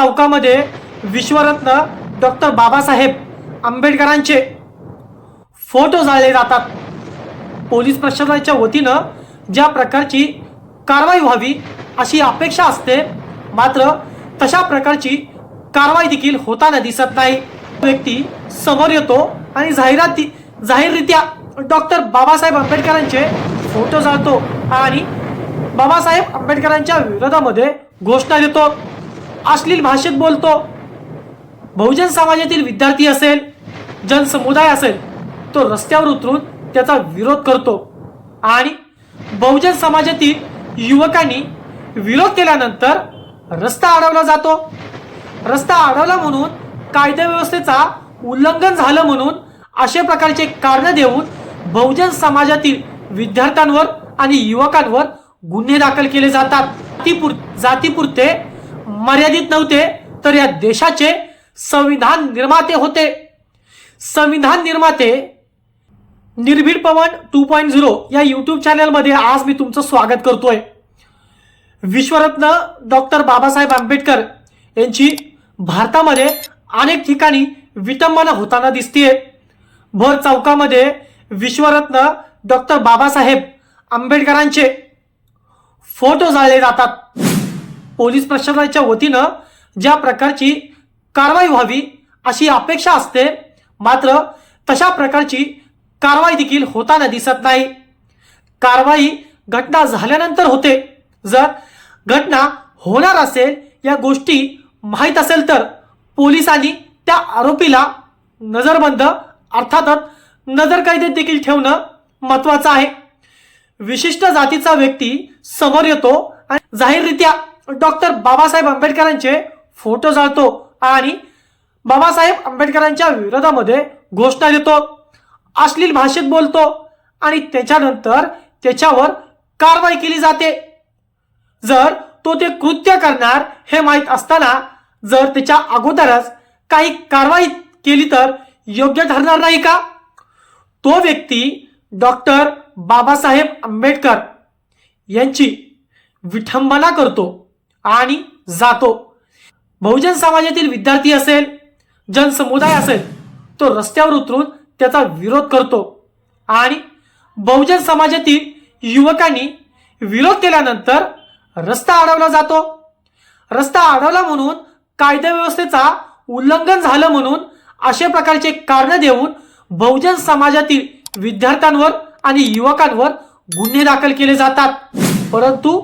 चौकामध्ये विश्वरत्न डॉक्टर बाबासाहेब आंबेडकरांचे फोटो जाळले जातात. पोलीस प्रशासनाच्या वतीनं ज्या प्रकारची कारवाई व्हावी अशी अपेक्षा असते मात्र तशा प्रकारची कारवाई देखील होताना दिसत नाही. व्यक्ती समोर येतो आणि जाहिराती जाहीररित्या डॉक्टर बाबासाहेब आंबेडकरांचे फोटो जाळतो आणि बाबासाहेब आंबेडकरांच्या विरोधामध्ये घोषणा देतो. अश्लील भाषेत बोलतो. बहुजन समाजातील विद्यार्थी असेल जनसमुदाय असेल तो रस्त्यावर उतरून त्याचा विरोध करतो. आणि बहुजन समाजातील युवकांनी विरोध केल्यानंतर रस्ता अडवला जातो. रस्ता अडवला म्हणून कायदा व्यवस्थेचा उल्लंघन झालं म्हणून अशा प्रकारचे कारण देऊन बहुजन समाजातील विद्यार्थ्यांवर आणि युवकांवर गुन्हे दाखल केले जातात. जातीपुर जातीपुरते मर्यादित नव्हते तर या देशाचे संविधान निर्माते होते. संविधान निर्माते निर्भीड पवन टू पॉईंट झिरो या युट्यूब चॅनलमध्ये आज मी तुमचं स्वागत करतोय. विश्वरत्न डॉक्टर बाबासाहेब आंबेडकर यांची भारतामध्ये अनेक ठिकाणी विटंबना होताना दिसतीये. भर चौकामध्ये विश्वरत्न डॉक्टर बाबासाहेब आंबेडकरांचे फोटो जाळले जातात. पोलीस प्रशासनाच्या वतीनं ज्या प्रकारची कारवाई व्हावी अशी अपेक्षा असते मात्र तशा प्रकारची कारवाई देखील होताना दिसत नाही. कारवाई घटना झाल्यानंतर होते. जर घटना होणार असेल या गोष्टी माहीत असेल तर पोलिसांनी त्या आरोपीला नजरबंद अर्थातच नजरकैदेत देखील ठेवणं महत्वाचं आहे. विशिष्ट जातीचा व्यक्ती समोर येतो आणि जाहीररित्या डॉक्टर बाबासाहेब आंबेडकरांचे फोटो जाळतो आणि बाबासाहेब आंबेडकरांच्या विरोधामध्ये घोषणा देतो. अश्लील भाषेत बोलतो आणि त्याच्यानंतर त्याच्यावर कारवाई केली जाते. जर तो ते कृत्य करणार हे माहीत असताना जर त्याच्या अगोदरच काही कारवाई केली तर योग्य ठरणार नाही का? तो व्यक्ती डॉक्टर बाबासाहेब आंबेडकर यांची विठंबना करतो. आणि जातो. बहुजन समाजातील विद्यार्थी असेल जनसमुदाय असेल तो रस्त्यावर उतरून त्याचा विरोध करतो. आणि बहुजन समाजातील युवकांनी विरोध केल्यानंतर रस्ता अडवला जातो. रस्ता अडवला म्हणून कायदा व्यवस्थेचा उल्लंघन झालं म्हणून अशा प्रकारचे कारण देऊन बहुजन समाजातील विद्यार्थ्यांवर आणि युवकांवर गुन्हे दाखल केले जातात. परंतु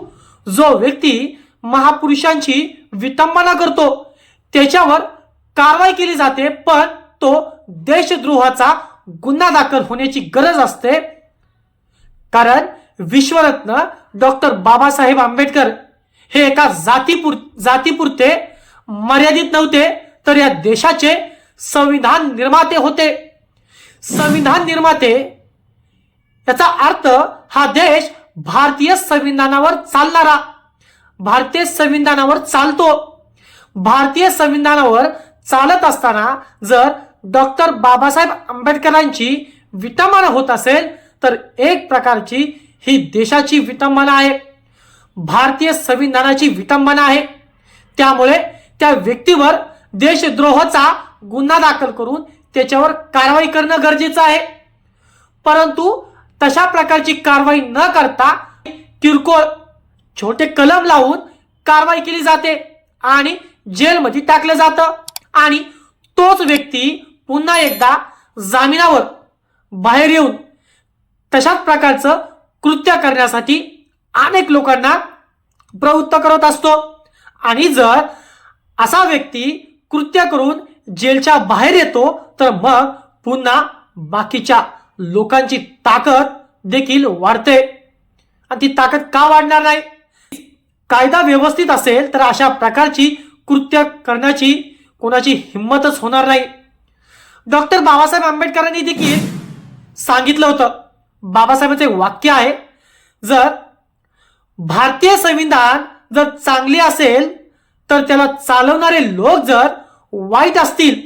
जो व्यक्ती महापुरुषांची विटंबना करतो. त्याच्यावर कारवाई केली जाते पण तो देशद्रोहाचा गुन्हा दाखल होण्याची गरज असते. कारण विश्वरत्न डॉक्टर बाबासाहेब आंबेडकर हे एका जातीपुर जातीपुरते मर्यादित नव्हते तर या देशाचे संविधान निर्माते होते. संविधान निर्माते याचा अर्थ हा देश भारतीय संविधानावर चालणारा भारतीय संविधानावर चालतो. भारतीय संविधानावर चालत असताना जर डॉक्टर बाबासाहेब आंबेडकरांची विटंबना होत असेल तर एक प्रकारची ही देशाची विटंबना आहे. भारतीय संविधानाची विटंबना आहे. त्यामुळे त्या व्यक्तीवर देशद्रोहाचा गुन्हा दाखल करून त्याच्यावर कारवाई करणं गरजेचं आहे. परंतु तशा प्रकारची कारवाई न करता किरकोळ छोटे कलम लावून कारवाई केली जाते आणि जेलमध्ये टाकलं जातं. आणि तोच व्यक्ती पुन्हा एकदा जामिनावर बाहेर येऊन तशाच प्रकारचं कृत्य करण्यासाठी अनेक लोकांना प्रवृत्त करत असतो. आणि जर असा व्यक्ती कृत्य करून जेलच्या बाहेर येतो तर मग पुन्हा बाकीच्या लोकांची ताकद देखील वाढते. आणि ती ताकद का वाढणार नाही? कायदा व्यवस्थित असेल तर अशा प्रकारची कृत्य करण्याची कोणाची हिंमतच होणार नाही. डॉक्टर बाबासाहेब आंबेडकरांनी देखील सांगितलं होतं. बाबासाहेबांचे वाक्य आहे. जर भारतीय संविधान जर चांगले असेल तर त्याला चालवणारे लोक जर वाईट असतील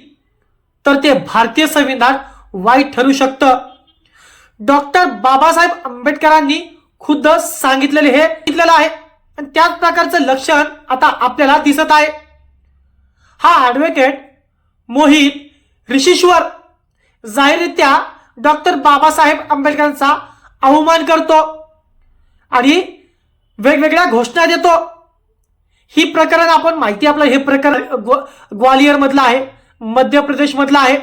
तर ते भारतीय संविधान वाईट ठरू शकतं. डॉक्टर बाबासाहेब आंबेडकरांनी खुद्द सांगितलेले हे सांगितलेलं आहे. आणि त्याच प्रकारचं लक्षण आता आपल्याला दिसत आहे. हा ॲडव्होकेट मोहित ऋषीश्वर. जाहीररित्या डॉक्टर बाबासाहेब आंबेडकरांचा अवमान करतो आणि वेगवेगळ्या घोषणा देतो. ही प्रकरण आपण माहिती आपलं हे प्रकरण ग्वा ग्वालियर मधलं आहे मध्य प्रदेश मधलं आहे.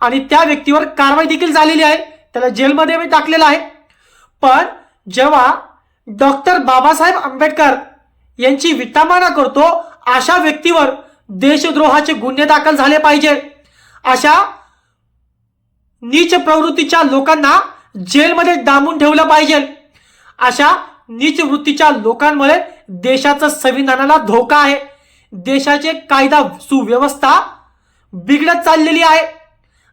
आणि त्या व्यक्तीवर कारवाई देखील झालेली आहे. त्याला जेलमध्ये मी टाकलेलं आहे. पण जेव्हा डॉक्टर बाबासाहेब आंबेडकर यांची विटामाना करतो अशा व्यक्तीवर देशद्रोहाचे गुन्हे दाखल झाले पाहिजे. अशा नीच प्रवृत्तीच्या लोकांना जेलमध्ये डांबून ठेवलं पाहिजे. अशा नीच वृत्तीच्या लोकांमुळे देशाचं संविधानाला धोका आहे. देशाचे कायदा सुव्यवस्था बिघडत चाललेली आहे.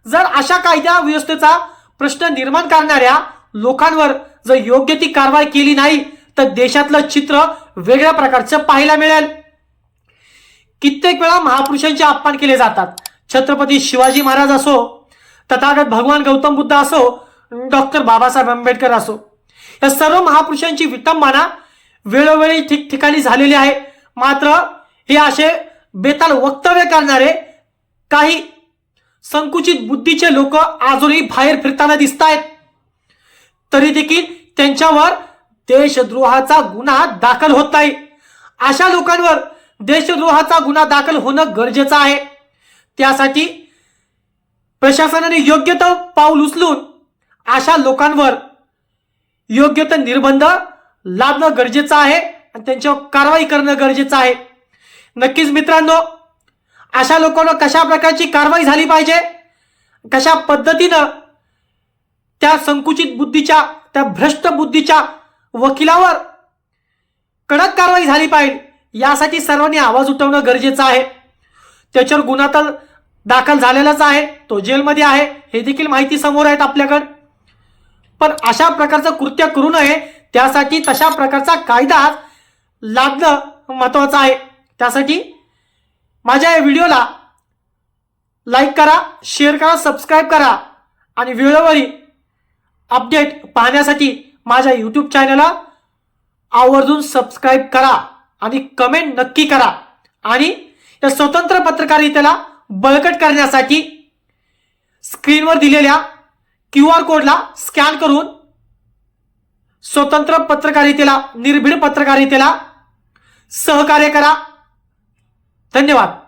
जर अशा कायदा व्यवस्थेचा प्रश्न निर्माण करणाऱ्या लोकांवर जर योग्य ती कारवाई केली नाही तर देशातलं चित्र वेगळ्या प्रकारचं पाहायला मिळेल. कित्येक वेळा महापुरुषांचे अपमान केले जातात. छत्रपती शिवाजी महाराज असो तथागत भगवान गौतम बुद्ध असो डॉक्टर बाबासाहेब आंबेडकर असो या सर्व महापुरुषांची विटंबना वेळोवेळी ठिकठिकाणी झालेली आहे. मात्र हे असे बेताल वक्तव्य करणारे काही संकुचित बुद्धीचे लोक अजूनही बाहेर फिरताना दिसत आहेत तरी देखील त्यांच्यावर देशद्रोहाचा गुन्हा दाखल होत नाही. अशा लोकांवर देशद्रोहाचा गुन्हा दाखल होणं गरजेचं आहे. त्यासाठी प्रशासनाने योग्य तर पाऊल उचलून अशा लोकांवर योग्य तर निर्बंध लादणं गरजेचं आहे आणि त्यांच्यावर कारवाई करणं गरजेचं आहे. नक्कीच मित्रांनो अशा लोकांना कशा प्रकारची कारवाई झाली पाहिजे? कशा पद्धतीनं त्या संकुचित बुद्धीच्या त्या भ्रष्ट बुद्धीच्या वकिलावर कडक कारवाई झाली पाहिजे. यासाठी सर्वांनी आवाज उठवणं गरजेचं आहे. त्याच्यावर गुन्हा तर दाखल झालेलाच आहे. तो जेलमध्ये आहे. हे देखील माहिती समोर आहेत आपल्याकडं. पण अशा प्रकारचं कृत्य करू नये. त्यासाठी तशा प्रकारचा कायदा लागणं महत्वाचं आहे. त्यासाठी माझ्या या व्हिडिओला लाईक करा शेअर करा सबस्क्राईब करा. आणि वेळोवेळी अपडेट पाहण्यासाठी माझ्या यूट्यूब चॅनलला आवर्जून सबस्क्राईब करा आणि कमेंट नक्की करा. आणि या स्वतंत्र पत्रकारितेला बळकट करण्यासाठी स्क्रीनवर दिलेल्या क्यू आर कोडला स्कॅन करून स्वतंत्र पत्रकारितेला निर्भीड पत्रकारितेला सहकार्य करा. धन्यवाद.